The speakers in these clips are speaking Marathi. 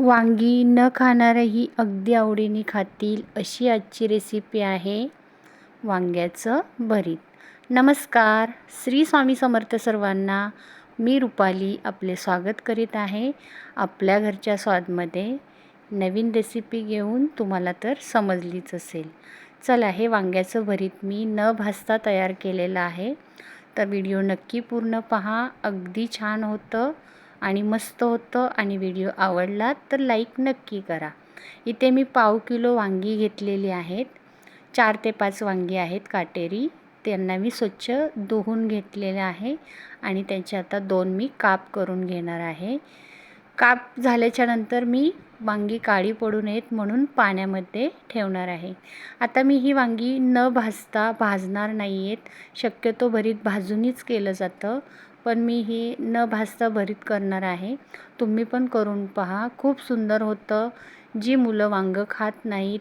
वांगी न खाणारेही अगदी आवडीने खातील अशी आजची रेसिपी आहे वांग्याचं भरीत. नमस्कार श्री स्वामी समर्थ सर्वांना मी रुपाली आपले स्वागत करीत आहे आपल्या घरच्या स्वादमध्ये. नवीन रेसिपी घेऊन तुम्हाला तर समजलीच असेल. चला हे वांग्याचं भरीत मी न भाजता तयार केलेलं आहे. तर व्हिडिओ नक्की पूर्ण पहा. अगदी छान होतं. आणि मस्त होतं आणि व्हिडिओ आवडला तर लाईक नक्की करा. इथे मी पाव किलो वांगी घेतलेली आहेत. चार ते पाच वांगी आहेत काटेरी. त्यांना मी स्वच्छ धुवून घेतलेले आहे आणि त्यांचे आता दोन मी काप करून घेणार आहे. काप झाल्याच्यानंतर मी वांगी काळी पडू नयेत म्हणून पाण्यामध्ये ठेवणार आहे. आता मी ही वांगी न भाजता भाजणार नाही आहेत शक्यतो भरीत भाजूनच केलं जातं. पण मी हे न भाजता भरीत करणार आहे. तुम्ही पण करून पहा. खूप सुंदर होतं. जी मुलं वांगं खात नाहीत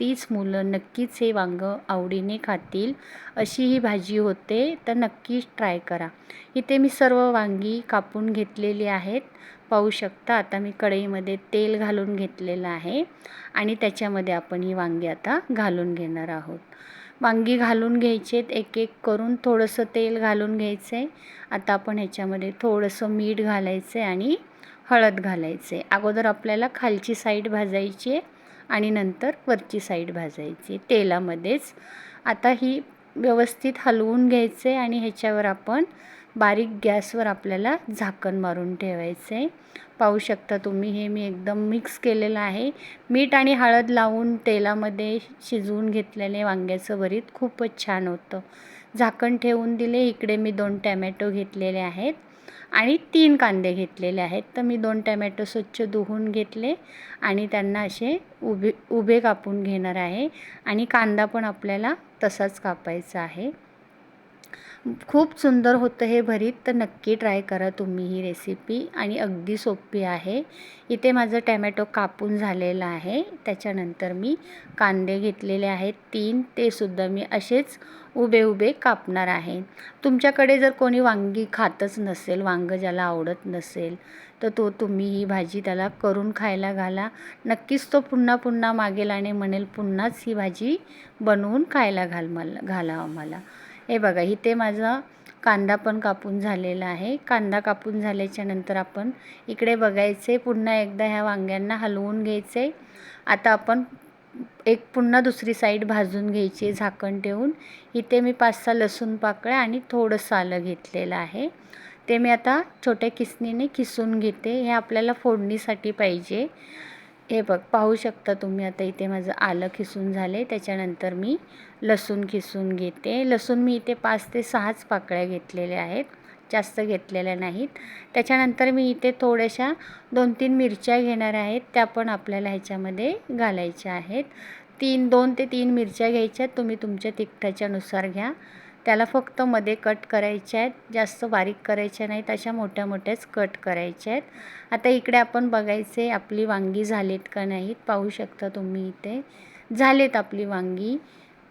तीच मुलं नक्कीच हे वांगं आवडीने खातील. अशी ही भाजी होते तर नक्कीच ट्राय करा. इथे मी सर्व वांगी कापून घेतलेली आहेत. पाहू शकता आता मी कढईमध्ये तेल घालून घेतलेलं आहे. आणि त्याच्यामध्ये आपण ही वांगी आता घालून घेणार आहोत. वांगी घालून घ्यायचेत एक एक करून. थोडंसं तेल घालून घ्यायचं आहे आता आपण ह्याच्यामध्ये थोडंसं मीठ घालायचं आहे आणि हळद घालायचे अगोदर आपल्याला खालची साईड भाजायची आहे आणि नंतर वरची साईड भाजायची तेलामध्येच. आता ही व्यवस्थित हलवून घ्यायचे आणि ह्याच्यावर आपण बारीक गॅसवर आपल्याला झाकण मारून ठेवायचं आहे पाहू शकता तुम्ही हे मी एकदम मिक्स केलेलं आहे. मीठ आणि हळद लावून तेलामध्ये शिजवून घेतलेले वांग्याचं भरीत खूपच छान होतं. झाकण ठेवून दिले इकडे मी दोन टॅमॅटो घेतलेले आहेत. आणि तीन कांदे घेतलेले आहेत. तर मी दोन टॅमॅटो स्वच्छ धुवून घेतले आणि त्यांना असे उभे उभे कापून घेणार आहे. आणि कांदा पण आपल्याला तसाच कापायचा आहे. खूप सुंदर होतं हे भरीत तर नक्की ट्राय करा तुम्ही ही रेसिपी आणि अगदी सोपी आहे. इथे माझं टॅमॅटो कापून झालेलं आहे. त्याच्यानंतर मी कांदे घेतलेले आहेत तीन. ते सुद्धा मी असेच उभे उभे कापणार आहे. तुमच्याकडे जर कोणी वांगी खातच नसेल वांगं ज्याला आवडत नसेल तर तो तुम्ही ही भाजी त्याला करून खायला घाला. नक्कीच तो पुन्हा पुन्हा मागेल आणि म्हणेल पुन्हाच ही भाजी बनवून खायला घाल मला. घाला आम्हाला हे बघा इथे माझा कांदा पण कापून झालेला आहे. कांदा कापून झाल्याच्यानंतर आपण इकडे बघायचे पुन्हा एकदा ह्या वांग्यांना हलवून घ्यायचे. आता आपण एक पुन्हा दुसरी साईड भाजून घ्यायची झाकण ठेवून. इथे मी पाच सहा लसूण पाकळ्या आणि थोडंसं आलं घेतलेलं आहे. ते मी आता छोट्या किसणीने किसून घेते. हे आपल्याला फोडणीसाठी पाहिजे. हे बघ पाहू शकता तुम्ही आता इथे माझं आलं खिसून झाले. त्याच्यानंतर मी लसूण खिसून घेते. लसूण मी इथे पाच ते सहाच पाकळ्या घेतलेल्या आहेत. जास्त घेतलेल्या नाहीत. त्याच्यानंतर मी इथे थोड्याशा दोन तीन मिरच्या घेणार आहेत. त्या पण आपल्याला ह्याच्यामध्ये घालायच्या आहेत. तीन दोन ते तीन मिरच्या घ्यायच्या तुम्ही तुमच्या तिखटाच्यानुसार घ्या. त्याला फक्त मध्ये कट करायच्या आहेत. जास्त बारीक करायच्या नाहीत. अशा मोठ्या मोठ्याच कट करायच्या आहेत. आता इकडे आपण बघायचे आपली वांगी झालीत का नाहीत. पाहू शकता तुम्ही इथे. झालेत आपली वांगी.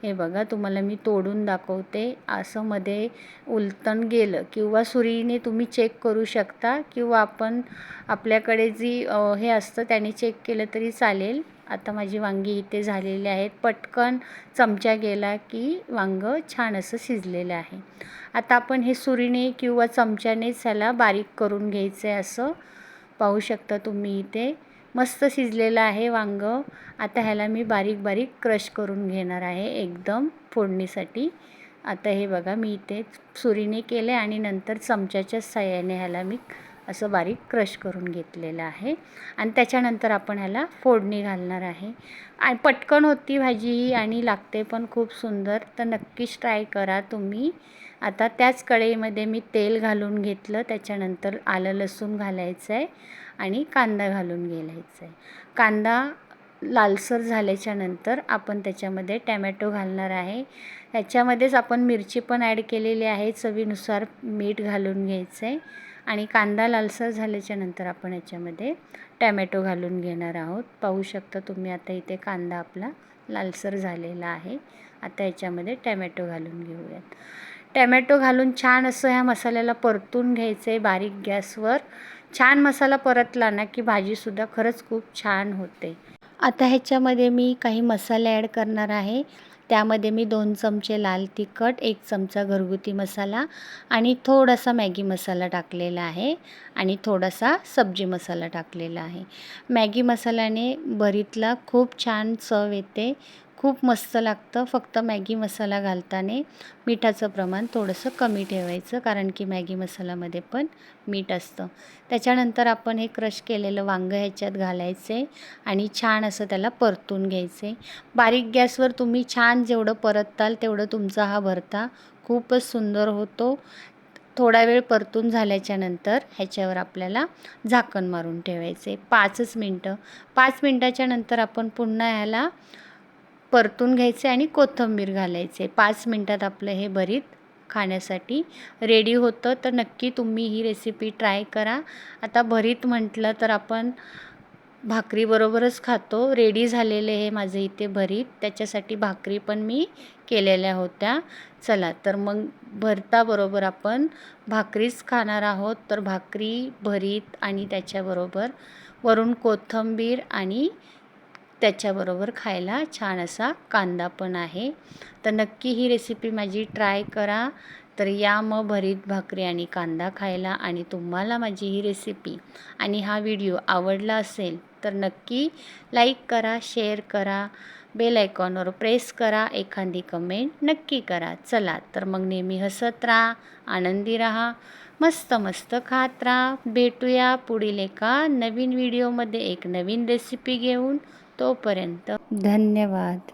हे बघा तुम्हाला मी तोडून दाखवते. असं मध्ये उलटण गेलं किंवा सुरीने तुम्ही चेक करू शकता किंवा आपण आपल्याकडे जी हे असतं त्याने चेक केलं तरी चालेल. आता माझी वांगी इथे झालेली आहेत. पटकन चमचा गेला की वांगं छान असं शिजलेलं आहे. आता आपण हे सुरीने किंवा चमच्यानेच ह्याला बारीक करून घ्यायचं आहे असं पाहू शकता तुम्ही इथे. मस्त शिजलेलं आहे वांगं. आता ह्याला मी बारीक बारीक क्रश करून घेणार आहे एकदम फोडणीसाठी. आता हे बघा मी इथे सुरीने केले आणि नंतर चमच्याच्या साह्याने ह्याला मी असं बारीक क्रश करून घेतलेलं आहे. आणि त्याच्यानंतर आपण ह्याला फोडणी घालणार आहे. आणि पटकन होती भाजी ही आणि लागते पण खूप सुंदर. तर नक्कीच ट्राय करा तुम्ही. आता त्याच कढईमध्ये मी तेल घालून घेतलं. त्याच्यानंतर आलं लसूण घालायचं आहे आणि कांदा घालून घालायचा आहे. कांदा लालसर झाल्याच्यानंतर आपण त्याच्यामध्ये टॅमॅटो घालणार आहे. ह्याच्यामध्येच आपण मिरची पण ॲड केलेली आहे. चवीनुसार मीठ घालून घ्यायचं आहे. आणि कांदा लालसर झाल्याच्यानंतर आपण याच्यामध्ये टॅमॅटो घालून घेणार आहोत. पाहू शकता तुम्ही आता इथे कांदा आपला लालसर झालेला आहे. आता याच्यामध्ये टॅमॅटो घालून घेऊयात. टॅमॅटो घालून छान असं ह्या मसाल्याला परतून घ्यायचं आहे बारीक गॅसवर. छान मसाला परतला ना की भाजीसुद्धा खरंच खूप छान होते. आता ह्याच्यामध्ये मी काही मसाले ॲड करणार आहे. त्यामध्ये मी दोन चमचे लाल तिखट एक चमचा घरगुती मसाला आणि थोडासा मॅगी मसाला टाकलेला आहे आणि थोडासा सब्जी मसाला टाकलेला आहे. मॅगी मसाल्याने भरीतला खूप छान चव येते. खूप मस्त लागतं फक्त मॅगी मसाला घालताना मिठाचं प्रमाण थोडंसं कमी ठेवायचं कारण की मॅगी मसाल्यामध्ये पण मीठ असतं. त्याच्यानंतर आपण हे क्रश केलेलं वांगं ह्याच्यात घालायचे आणि छान असं त्याला परतून घ्यायचे. बारीक गॅसवर तुम्ही छान जेवढं परतताल तेवढं तुमचा हा भरता खूपच सुंदर होतो. थोडा वेळ परतून झाल्याच्यानंतर ह्याच्यावर आपल्याला झाकण मारून ठेवायचे. पाचच मिनटं. पाच मिनटाच्या नंतर आपण पुन्हा ह्याला परतून घ्यायचे आणि कोथिंबीर घालायचे. पाच मिनटात आपलं हे भरीत खाण्यासाठी रेडी होतं. तर नक्की तुम्ही ही रेसिपी ट्राय करा. आता भरीत म्हटलं तर आपण भाकरीबरोबरच खातो. रेडी झालेले हे माझे इथे भरीत. त्याच्यासाठी भाकरी पण मी केलेल्या होत्या. चला तर मग भरताबरोबर आपण भाकरीच खाणार आहोत. तर भाकरी भरीत आणि त्याच्याबरोबर वरून कोथिंबीर आणि त्याच्याबरोबर खायला छान असा कांदा पण आहे. तर नक्की ही रेसिपी माझी ट्राय करा. तर या मग भरीत भाकरी आणि कांदा खायला आणि तुम्हाला माझी ही रेसिपी आणि हा व्हिडिओ आवडला असेल तर नक्की लाईक करा शेअर करा. बेल आयकॉनवर प्रेस करा. एखादी कमेंट नक्की करा. चला तर मग नेहमी हसत राहा आनंदी राहा. मस्त मस्त खात राहा. भेटूया पुढील एका नवीन व्हिडिओमध्ये एक नवीन रेसिपी घेऊन. तोपर्यंत धन्यवाद.